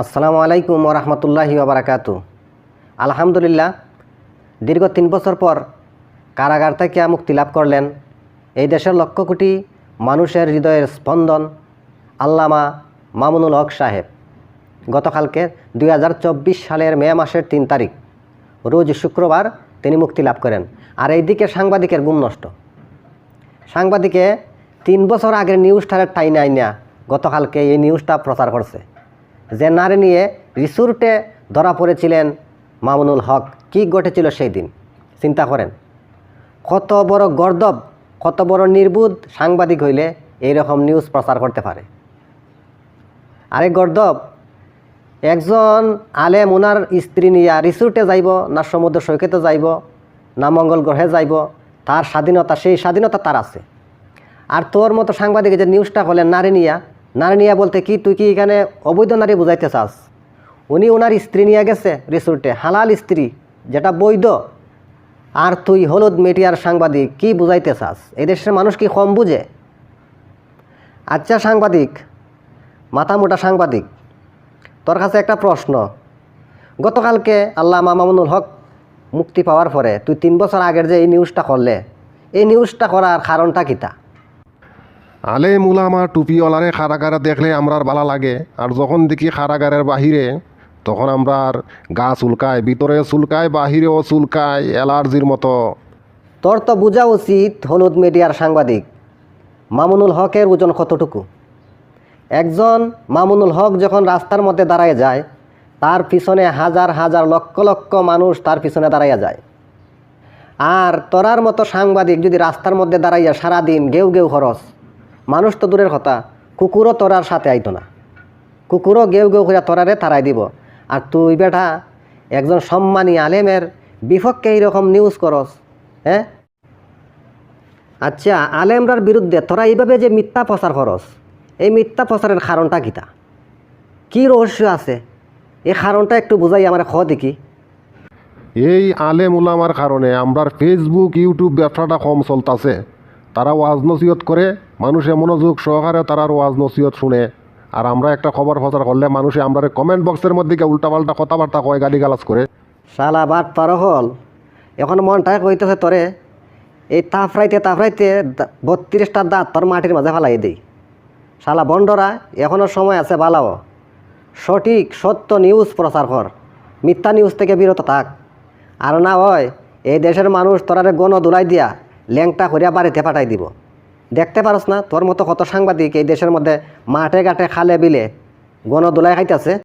আসসালামু আলাইকুম রহমতুল্লাহি বারাকাত আলহামদুলিল্লাহ, দীর্ঘ তিন বছর পর কারাগার থেকে মুক্তি লাভ করলেন এই দেশের লক্ষ কোটি মানুষের হৃদয়ের স্পন্দন আল্লামা মামুনুল হক সাহেব। গতকালকে দু হাজার চব্বিশ সালের মে মাসের তিন তারিখ, রোজ শুক্রবার তিনি মুক্তি লাভ করেন। আর এইদিকে সাংবাদিকের গুম নষ্ট। সাংবাদিকে তিন বছর আগের নিউজটার টাইনে আইনা গতকালকে এই নিউজটা প্রচার করছে। যে নিয়ে রিসোর্টে ধরা পড়েছিলেন মামুনুল হক, কি ঘটেছিল সেই দিন? চিন্তা করেন। কত বড় গর্দব কত বড় নির্বুধ সাংবাদিক হইলে এইরকম নিউজ প্রচার করতে পারে। আরে গর্দব একজন আলেম ওনার স্ত্রী নিয়ে রিসোর্টে যাইব, না সমুদ্র সৈকতে যাইব, না মঙ্গল গ্রহে যাইব, তার স্বাধীনতা, সেই স্বাধীনতা তার আছে। আর তোর মতো সাংবাদিক যে নিউজটা হলেন নারী নিয়া নারী নিয়া বলতে কি, তুই কি এখানে অবৈধ নারী বুঝাইতে চাস? উনি ওনার স্ত্রী নিয়ে গেছে রিসোর্টে, হালাল স্ত্রী, যেটা বৈধ। আর তুই হলুদ মিডিয়ার সাংবাদিক, কি বুঝাইতে চাস? এই দেশের মানুষ কি কম বুঝে? আচ্ছা সাংবাদিক, মাথা মোটা সাংবাদিক, তোর কাছে একটা প্রশ্ন। গতকালকে আল্লাহ মামুনুল হক মুক্তি পাওয়ার পরে তুই তিন বছর আগের যে এই নিউজটা করলে, এই নিউজটা করার কারণটা কিতা আলে মুলামা টুপিওয়ালারে কারাগারে দেখলে আমরার ভালো লাগে। আর যখন দেখি কারাগারের বাহিরে, তখন আমরা আর গা চুলকায়, ভিতরে চুলকায়, বাহিরেও চুলকায় অ্যালার্জির মতো। তোর তো বোঝা উচিত হলুদ মিডিয়ার সাংবাদিক, মামুনুল হকের ওজন কতটুকু? একজন মামুনুল হক যখন রাস্তার মধ্যে দাঁড়ায় যায়, তার পিছনে হাজার হাজার লক্ষ লক্ষ মানুষ তার পিছনে দাঁড়াইয়া যায়। আর তোরার মতো সাংবাদিক যদি রাস্তার মধ্যে দাঁড়াইয়া সারাদিন গেউ গেউ খরচ মানুষ তো দূরের কথা, কুকুরও তোরার সাথে আইতো না। কুকুরও গেউ গেউ করে তোরারে তারাই দিব। আর তুই বেটা, একজন সম্মানী আলেমের বিপক্ষে এইরকম নিউজ করস হ্যাঁ? আচ্ছা আলেমরার বিরুদ্ধে তোরা এইভাবে যে মিথ্যা প্রচার করস, এই মিথ্যা প্রচারের কারণটা কিতা কি রহস্য আছে? এই কারণটা একটু বুঝাই আমার খ দেখি। এই আলেম মুলামার কারণে আমরার ফেসবুক ইউটিউব ব্যবসাটা কম চলতাছে। তারা ওয়াজ নসিহত করে মানুষে মনোযোগ সহকারে তারার ওয়াজ নসিহত শুনে। আর আমরা একটা খবর প্রচার করলে মানুষে আমরা কমেন্ট বক্সের মধ্যে উল্টাপাল্টা কথাবার্তা কয়, গালিগালাজ করে। শালা বাট পার হল, এখন মনটা কইতেছে তোরে, এই তাফরাইতে তাফরাইতে বত্রিশটা দাঁত তোর মাটির মাঝে ফালাই দেই। শালা বন্ডরা এখনও সময় আছে, বালাও। সঠিক, সত্য নিউজ প্রচার কর। মিথ্যা নিউজ থেকে বিরত থাক। আর না হয়, এই দেশের মানুষ তোরারে গণ দুলাই দিয়া ল্যাংটা করিয়া বাড়িতে পাঠাই দিব। দেখতে পারস না, তোর মতো কত সাংবাদিক এই দেশের মধ্যে মাঠে ঘাটে খালে বিলে গণ দুলাই খাইতেছে।